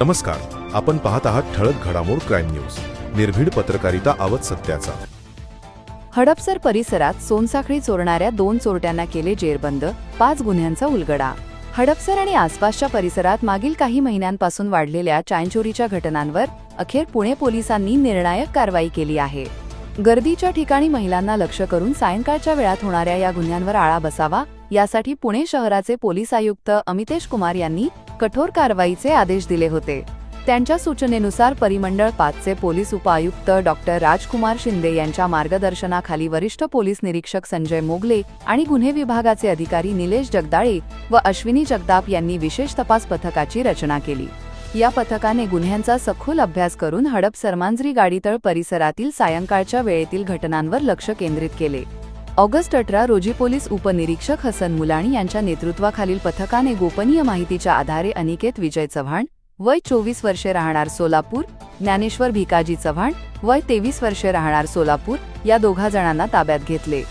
नमस्कार आपण पाहत आहात ठळक घडामोड क्राईम न्यूज निर्भीड पत्रकारिता आवत सत्याचा. हडपसर परिसरात सोनसाखळी चोरणाऱ्या दोन चोरट्यांना केले जेरबंद पाच गुन्ह्यांचा उलगडा. हडपसर आणि आसपासच्या परिसरात मागील काही महिन्यांपासून वाढलेल्या चायनचोरीच्या घटनांवर अखेर पुणे पोलिसांनी निर्णायक कारवाई केली आहे. गर्दीच्या ठिकाणी महिलांना लक्ष करून सायंकाळच्या वेळात होणाऱ्या या गुन्ह्यांवर आळा बसावा यासाठी पुणे शहराचे पोलीस आयुक्त अमितेश कुमार यांनी कठोर कारवाईचे आदेश दिले होते. त्यांच्या सूचनेनुसार परिमंडळ पाचचे पोलीस उपायुक्त डॉक्टर राजकुमार शिंदे यांच्या मार्गदर्शनाखाली वरिष्ठ पोलीस निरीक्षक संजय मोगले आणि गुन्हे विभागाचे अधिकारी निलेश जगदाळे व अश्विनी जगदाप यांनी विशेष तपास पथकाची रचना केली. या पथकाने गुन्ह्यांचा सखोल अभ्यास करून हडप सरमांजरी गाडीतळ परिसरातील सायंकाळच्या वेळेतील घटनांवर लक्ष केंद्रित केले. ऑगस्ट अठरा रोजी पोलीस उपनिरीक्षक हसन मुलाणी यांच्या नेतृत्वाखालील पथकाने गोपनीय माहितीच्या आधारे अनिकेत विजय चव्हाण वय चोवीस वर्षे राहणार सोलापूर ज्ञानेश्वर भिकाजी चव्हाण वय तेवीस वर्षे राहणार सोलापूर या दोघा जणांना ताब्यात घेतले.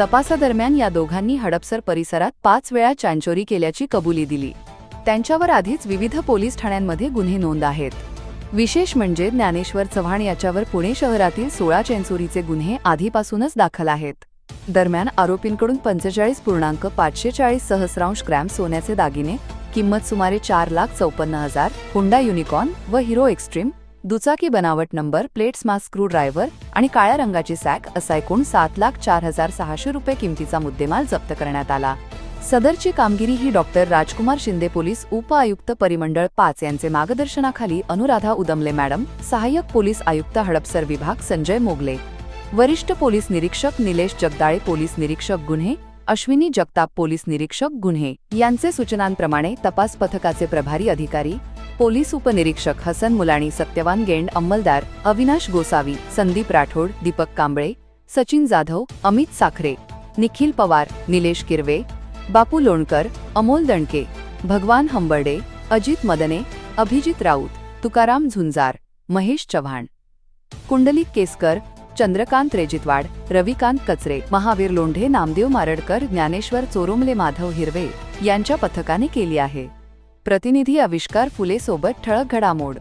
तपासादरम्यान या दोघांनी हडपसर परिसरात पाच वेळा चांचोरी केल्याची कबुली दिली. त्यांच्यावर आधीच विविध पोलीस ठाण्यांमध्ये गुन्हे नोंद आहेत. विशेष म्हणजे ज्ञानेश्वर चव्हाण याच्यावर पुणे शहरातील सोळा चेंचोरीचे गुन्हे आधीपासूनच दाखल आहेत. दरम्यान आरोपींकडून पंचेचाळीस पूर्णांक पाचशे चाळीस सहस्रांश ग्रॅम सोन्याचे दागिने किंमत सुमारे चार लाख चौपन्न हजार हुंडा युनिकॉर्न व हिरो एक्स्ट्रीम दुचाकी बनावट number plates mask screwdriver आणि काळ्या रंगाची सॅक असा एकूण सात लाख चार हजार सहाशे रुपये किमतीचा मुद्देमाल जप्त करण्यात आला. सदरची कामगिरी ही डॉक्टर राजकुमार शिंदे पोलीस उपआयुक्त परिमंडळ पाच यांचे मार्गदर्शनाखाली अनुराधा उदमले मॅडम सहाय्यक पोलीस आयुक्त हडपसर विभाग संजय मोगले. वरिष्ठ पोलीस निरीक्षक निलेश जगदाळे पोलीस निरीक्षक गुन्हे अश्विनी जगताप पोलीस निरीक्षक गुन्हे. यांचे सूचनांप्रमाणे तपास पथकाचे प्रभारी अधिकारी पोलीस उपनिरीक्षक हसन मुलाणी सत्यवान गेंड अंमलदार अविनाश गोसावी संदीप राठोड दीपक कांबळे सचिन जाधव अमित साखरे निखिल पवार निलेश किरवे बापू लोणकर अमोल दणके भगवान हंबर्डे अजित मदने अभिजित राऊत तुकाराम झुंजार महेश चव्हाण. कुंडलिक केसकर चंद्रकांत रेजितवाड रविकांत कचरे महावीर लोंढे नामदेव मारडकर ज्ञानेश्वर चोरुमले माधव हिरवे यांच्या पथकाने केली आहे. प्रतिनिधी आविष्कार फुले सोबत ठळक घडामोड.